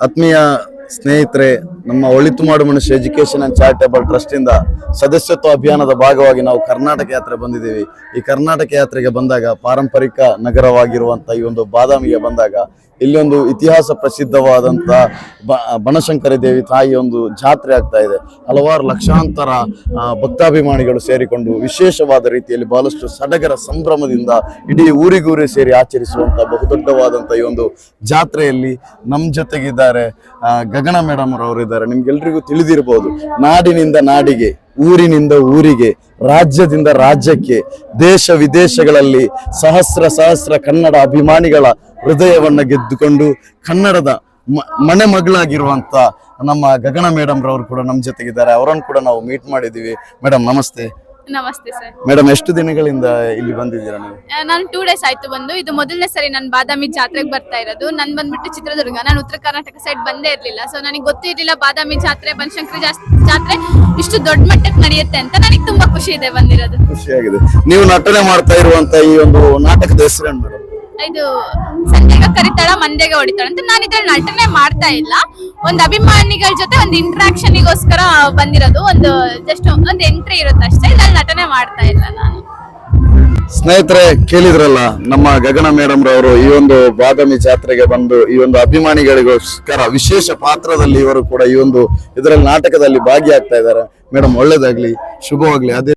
ಆತ್ಮೀಯ ಸ್ನೇಹಿತರೆ ನಮ್ಮ ಒಳಿತು ಮಾಡು ಮನುಷ್ಯ ಎಜುಕೇಶನ್ ಅಂಡ್ ಚಾರಿಟೇಬಲ್ ಟ್ರಸ್ಟ್ ಇಂದ ಸದಸ್ಯತ್ವ ಅಭಿಯಾನದ ಭಾಗವಾಗಿ ನಾವು ಕರ್ನಾಟಕ ಯಾತ್ರೆ ಬಂದಿದ್ದೀವಿ. ಈ ಕರ್ನಾಟಕ ಯಾತ್ರೆಗೆ ಬಂದಾಗ ಪಾರಂಪರಿಕ ನಗರವಾಗಿರುವಂತ ಈ ಒಂದು ಬಾದಾಮಿಗೆ ಬಂದಾಗ ಇಲ್ಲಿ ಒಂದು ಇತಿಹಾಸ ಪ್ರಸಿದ್ಧವಾದಂತ ಬ- ಬನಶಂಕರಿ ದೇವಿ ತಾಯಿ ಒಂದು ಜಾತ್ರೆ ಆಗ್ತಾ ಇದೆ. ಹಲವಾರು ಲಕ್ಷಾಂತರ ಭಕ್ತಾಭಿಮಾನಿಗಳು ಸೇರಿಕೊಂಡು ವಿಶೇಷವಾದ ರೀತಿಯಲ್ಲಿ ಬಹಳಷ್ಟು ಸಡಗರ ಸಂಭ್ರಮದಿಂದ ಇಡೀ ಊರಿಗೂರಿ ಸೇರಿ ಆಚರಿಸುವಂತ ಬಹುದೊಡ್ಡವಾದಂತ ಈ ಒಂದು ಜಾತ್ರೆಯಲ್ಲಿ ನಮ್ಮ ಜೊತೆಗಿದ್ದಾರೆ ಗಗನ ಮೇಡಮ್ ಅವರು ಇದ್ದಾರೆ. ನಿಮ್ಗೆಲ್ರಿಗೂ ತಿಳಿದಿರಬಹುದು ನಾಡಿನಿಂದ ನಾಡಿಗೆ, ಊರಿನಿಂದ ಊರಿಗೆ, ರಾಜ್ಯದಿಂದ ರಾಜ್ಯಕ್ಕೆ, ದೇಶ ವಿದೇಶಗಳಲ್ಲಿ ಸಹಸ್ರ ಸಹಸ್ರ ಕನ್ನಡ ಅಭಿಮಾನಿಗಳ ಹೃದಯವನ್ನ ಗೆದ್ದುಕೊಂಡು ಕನ್ನಡದ ಮ- ಮನೆ ಮಗಳಾಗಿರುವಂತ ನಮ್ಮ ಗಗನ ಮೇಡಮ್ ರವರು ಕೂಡ ನಮ್ಮ ಜೊತೆಗಿದ್ದಾರೆ. ಅವರನ್ನು ಕೂಡ ನಾವು ಮೀಟ್ ಮಾಡಿದ್ದೀವಿ. ಮೇಡಮ್, ನಮಸ್ತೆ. ನಮಸ್ತೆ ಸರ್. ಮೇಡಮ್ ಎಷ್ಟು ದಿನಗಳಿಂದ ಇಲ್ಲಿ ಬಂದಿದ್ದೀರಾ ನೀವು? ನಾನು ಟೂ ಡೇಸ್ ಆಯ್ತು ಬಂದು. ಇದು ಮೊದಲನೇ ಸರಿ ನಾನು ಬಾದಾಮಿ ಜಾತ್ರೆಗೆ ಬರ್ತಾ ಇರೋದು. ನಾನು ಬಂದ್ಬಿಟ್ಟು ಚಿತ್ರದುರ್ಗ. ನಾನು ಉತ್ತರ ಕರ್ನಾಟಕ ಸೈಡ್ ಬಂದೇ ಇರ್ಲಿಲ್ಲ. ಸೊ ನನಗೆ ಗೊತ್ತಿರಲಿಲ್ಲ ಬಾದಾಮಿ ಜಾತ್ರೆ ಬನಶಂಕರಿ ಜಾತ್ರೆ ಇಷ್ಟು ದೊಡ್ಡ ಮಟ್ಟಕ್ಕೆ ನಡೆಯುತ್ತೆ ಅಂತ. ನನಗೆ ತುಂಬಾ ಖುಷಿ ಇದೆ ಬಂದಿರೋದು. ಖುಷಿಯಾಗಿದೆ. ನೀವು ನಟನೆ ಮಾಡ್ತಾ ಇರುವಂತ ಈ ಒಂದು ನಾಟಕದ ಹೆಸರೇನು ಮೇಡಮ್? ಇದು ಸಂಜೆಗ ಕರಿತಾಳ ಮಂದೆಗೆ ಹೊಡಿತಾಳ ಅಂತ ನಾನು ಇದ್ರಲ್ಲಿ ನಟನೆ ಮಾಡ್ತಾ ಇಲ್ಲ. ಒಂದು ಅಭಿಮಾನಿಗಳ ಜೊತೆ ಒಂದು ಇಂಟ್ರಾಕ್ಷನ್ ಗೋಸ್ಕರ ಬಂದಿರೋದು, ಒಂದು ಜಸ್ಟ್ ಒಂದು ಎಂಟ್ರಿ ಇರುತ್ತೆ ಅಷ್ಟೇ, ಇದ್ರಲ್ಲಿ ನಟನೆ ಮಾಡ್ತಾ ಇಲ್ಲ ನಾನು. ಸ್ನೇಹಿತರೆ, ಕೇಳಿದ್ರಲ್ಲ, ನಮ್ಮ ಗಗನ ಮೇಡಮ್ ರವರು ಈ ಒಂದು ಬಾದಾಮಿ ಜಾತ್ರೆಗೆ ಬಂದು ಈ ಒಂದು ಅಭಿಮಾನಿಗಳಿಗೋಸ್ಕರ ವಿಶೇಷ ಪಾತ್ರದಲ್ಲಿ ಇವರು ಕೂಡ ಈ ಒಂದು ಇದರಲ್ಲಿ ನಾಟಕದಲ್ಲಿ ಭಾಗಿಯಾಗ್ತಾ ಇದ್ದಾರೆ. ಮೇಡಮ್, ಒಳ್ಳೇದಾಗ್ಲಿ, ಶುಭವಾಗ್ಲಿ, ಅದೇ